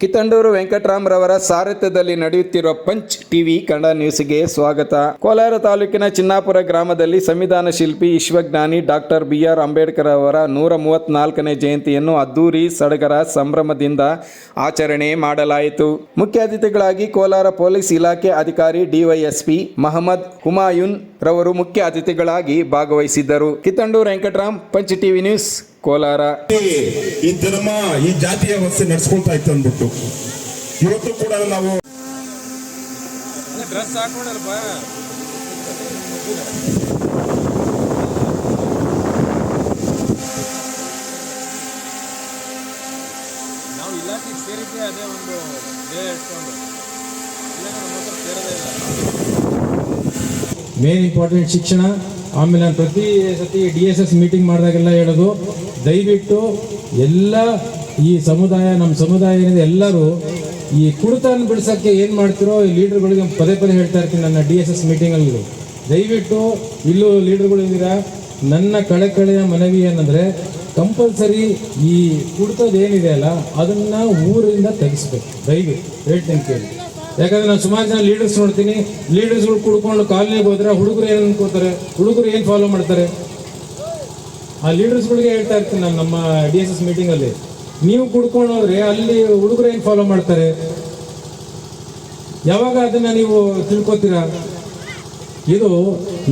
ಕಿತ್ತಂಡೂರು ವೆಂಕಟರಾಮರವರ ಸಾರಥ್ಯದಲ್ಲಿ ನಡೆಯುತ್ತಿರುವ punch TV Kannada ನ್ಯೂಸ್ಗೆ ಸ್ವಾಗತ. ಕೋಲಾರ ತಾಲೂಕಿನ ಚಿನ್ನಾಪುರ ಗ್ರಾಮದಲ್ಲಿ ಸಂವಿಧಾನ ಶಿಲ್ಪಿ ವಿಶ್ವಜ್ಞಾನಿ ಡಾಕ್ಟರ್ ಬಿ ಆರ್ ಅಂಬೇಡ್ಕರ್ ಅವರ ನೂರ ಮೂವತ್ನಾಲ್ಕನೇ ಜಯಂತಿಯನ್ನು ಅದ್ದೂರಿ ಸಡಗರ ಸಂಭ್ರಮದಿಂದ ಆಚರಣೆ ಮಾಡಲಾಯಿತು. ಮುಖ್ಯ ಅತಿಥಿಗಳಾಗಿ ಕೋಲಾರ ಪೊಲೀಸ್ ಇಲಾಖೆ ಅಧಿಕಾರಿ ಡಿವೈಎಸ್ಪಿ ಮಹಮ್ಮದ್ ಹುಮಾಯುನ್ ರವರು ಮುಖ್ಯ ಅತಿಥಿಗಳಾಗಿ ಭಾಗವಹಿಸಿದ್ದರು. Kittandur Venkatram punch TV news Kolar. ಈ ಧರ್ಮ ಈ ಜಾತಿಯ ವ್ಯವಸ್ಥೆ ನಡೆಸ್ಕೊಳ್ತಾ ಇತ್ತು ಅಂದ್ಬಿಟ್ಟು. ಇವತ್ತು ಕೂಡ ನಾವು ನಾವು ಇಲಾಖೆಗೆ ಸೇರಿದ್ದೆ ಅದೇ ಒಂದು ದೇಹ ಇಟ್ಕೊಂಡು. ಇಲ್ಲ ನಮ್ಮ ಸೇರೋದೇ ಇಲ್ಲ. ಮೇನ್ ಇಂಪಾರ್ಟೆಂಟ್ ಶಿಕ್ಷಣ, ಆಮೇಲೆ ನಾನು ಪ್ರತಿ ಸತಿ ಡಿ ಎಸ್ ಎಸ್ ಮೀಟಿಂಗ್ ಮಾಡಿದಾಗೆಲ್ಲ ಹೇಳೋದು, ದಯವಿಟ್ಟು ಎಲ್ಲ ಈ ಸಮುದಾಯ ನಮ್ಮ ಸಮುದಾಯ ಏನಿದೆ ಎಲ್ಲರೂ ಈ ಕುಡಿತನ ಬಿಡಿಸೋಕ್ಕೆ ಏನು ಮಾಡ್ತಿರೋ ಈ ಲೀಡರ್ಗಳಿಗೆ ಪದೇ ಪದೇ ಹೇಳ್ತಾ ಇರ್ತೀನಿ ನನ್ನ ಡಿ ಎಸ್ ಎಸ್ ಮೀಟಿಂಗಲ್ಲಿ ದಯವಿಟ್ಟು ಇಲ್ಲೂ ಲೀಡರ್ಗಳು ಇದ್ದೀರಾ? ನನ್ನ ಕಳೆಕಳೆಯ ಮನವಿ ಏನಂದರೆ, ಕಂಪಲ್ಸರಿ ಈ ಕುಡಿತದ ಏನಿದೆ ಅಲ್ಲ, ಅದನ್ನು ಊರಿಂದ ತೆಗೆಸ್ಬೇಕು. ದಯವಿಟ್ಟು, ಹೇಳ್ತೀನಿ ಕೇಳಿ. ಯಾಕಂದ್ರೆ ನಾನು ಸುಮಾರು ಜನ ಲೀಡರ್ಸ್ ನೋಡ್ತೀನಿ. ಲೀಡರ್ಸ್ಗಳು ಕುಡ್ಕೊಂಡು ಕಾಲನಿಗೆ ಹೋದ್ರೆ ಹುಡುಗರು ಏನು ಅನ್ಕೋತಾರೆ? ಹುಡುಗರು ಏನು ಫಾಲೋ ಮಾಡ್ತಾರೆ? ಆ ಲೀಡರ್ಸ್ಗಳಿಗೆ ಹೇಳ್ತಾ ಇರ್ತೀನಿ ನಾನು ನಮ್ಮ ಡಿ ಎಸ್ ಎಸ್ ಮೀಟಿಂಗಲ್ಲಿ ನೀವು ಕುಡ್ಕೊಂಡು ಹೋದ್ರೆ ಅಲ್ಲಿ ಹುಡುಗರು ಏನು ಫಾಲೋ ಮಾಡ್ತಾರೆ? ಯಾವಾಗ ಅದನ್ನ ನೀವು ತಿಳ್ಕೊತೀರಾ? ಇದು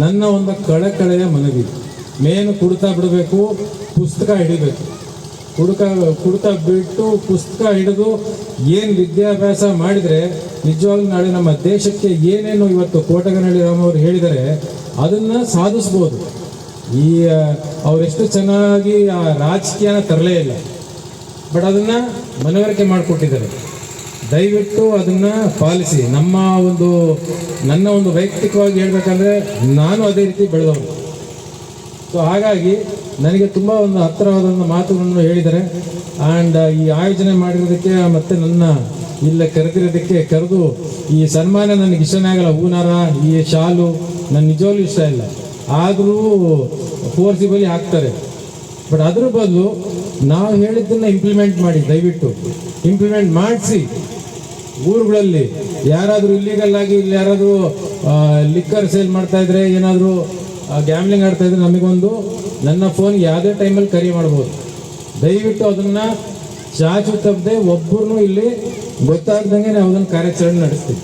ನನ್ನ ಒಂದು ಕಳಕಳೆಯ ಮನವಿ. ಮೇನ್ ಕುಡ್ತಾ ಬಿಡಬೇಕು, ಪುಸ್ತಕ ಹಿಡಿಬೇಕು. ಕುಡುಕ ಕುಡ್ತಾ ಬಿಟ್ಟು ಪುಸ್ತಕ ಹಿಡಿದು ಏನು ವಿದ್ಯಾಭ್ಯಾಸ ಮಾಡಿದರೆ ನಿಜವಾಗ್ಲೂ ನಾಳೆ ನಮ್ಮ ದೇಶಕ್ಕೆ ಏನೇನು ಇವತ್ತು ಕೋಟಗನಹಳ್ಳಿ ರಾಮವರು ಅವರು ಹೇಳಿದ್ದಾರೆ ಅದನ್ನು ಸಾಧಿಸ್ಬೋದು. ಈ ಅವರೆಷ್ಟು ಚೆನ್ನಾಗಿ ಆ ರಾಜಕೀಯನ ತರಲೇ ಇಲ್ಲ. ಬಟ್ ಅದನ್ನು ಮನವರಿಕೆ ಮಾಡಿಕೊಟ್ಟಿದ್ದಾರೆ. ದಯವಿಟ್ಟು ಅದನ್ನು ಪಾಲಿಸಿ. ನಮ್ಮ ಒಂದು, ನನ್ನ ಒಂದು ವೈಯಕ್ತಿಕವಾಗಿ ಹೇಳ್ಬೇಕಂದ್ರೆ ನಾನು ಅದೇ ರೀತಿ ಬೆಳೆದವನು. ಸೊ ಹಾಗಾಗಿ ನನಗೆ ತುಂಬ ಒಂದು ಹತ್ತಿರವಾದ ಒಂದು ಮಾತುಗಳನ್ನು ಹೇಳಿದ್ದಾರೆ. ಆ್ಯಂಡ್ ಈ ಆಯೋಜನೆ ಮಾಡಿರೋದಕ್ಕೆ ಮತ್ತು ನನ್ನ ಇಲ್ಲ ಕರೆದಿರೋದಕ್ಕೆ ಕರೆದು ಈ ಸನ್ಮಾನ ನನಗೆ ಇಷ್ಟನೇ ಆಗಲ್ಲ. ಹೂನಾರ ಈ ಶಾಲು ನನ್ನ ನಿಜವಾಗ್ಲೂ ಇಷ್ಟ ಇಲ್ಲ. ಆದರೂ ಫೋರ್ಸಿಬಲಿ ಹಾಕ್ತಾರೆ. ಬಟ್ ಅದ್ರ ಬದಲು ನಾವು ಹೇಳಿದ್ದನ್ನು ಇಂಪ್ಲಿಮೆಂಟ್ ಮಾಡಿ, ದಯವಿಟ್ಟು ಇಂಪ್ಲಿಮೆಂಟ್ ಮಾಡಿಸಿ ಊರುಗಳಲ್ಲಿ ಯಾರಾದರೂ ಇಲ್ಲಿಗಲ್ ಆಗಿ ಇಲ್ಲಿ ಯಾರಾದರೂ ಲಿಕ್ಕರ್ ಸೇಲ್ ಮಾಡ್ತಾಯಿದ್ರೆ ಏನಾದರೂ ಗ್ಯಾಮ್ಲಿಂಗ್ ಆಡ್ತಾ ಇದ್ರೆ ನಮಗೊಂದು ನನ್ನ ಫೋನ್ ಯಾವುದೇ ಟೈಮಲ್ಲಿ ಕರಿ ಮಾಡ್ಬೋದು. ದಯವಿಟ್ಟು ಅದನ್ನ ಚಾಚು ತಪ್ಪದೆ ಒಬ್ಬರನ್ನು ಇಲ್ಲಿ ಗೊತ್ತಾಗ್ದಂಗೆ ನಾವು ಅದನ್ನು ಕಾರ್ಯಾಚರಣೆ ನಡೆಸ್ತೀವಿ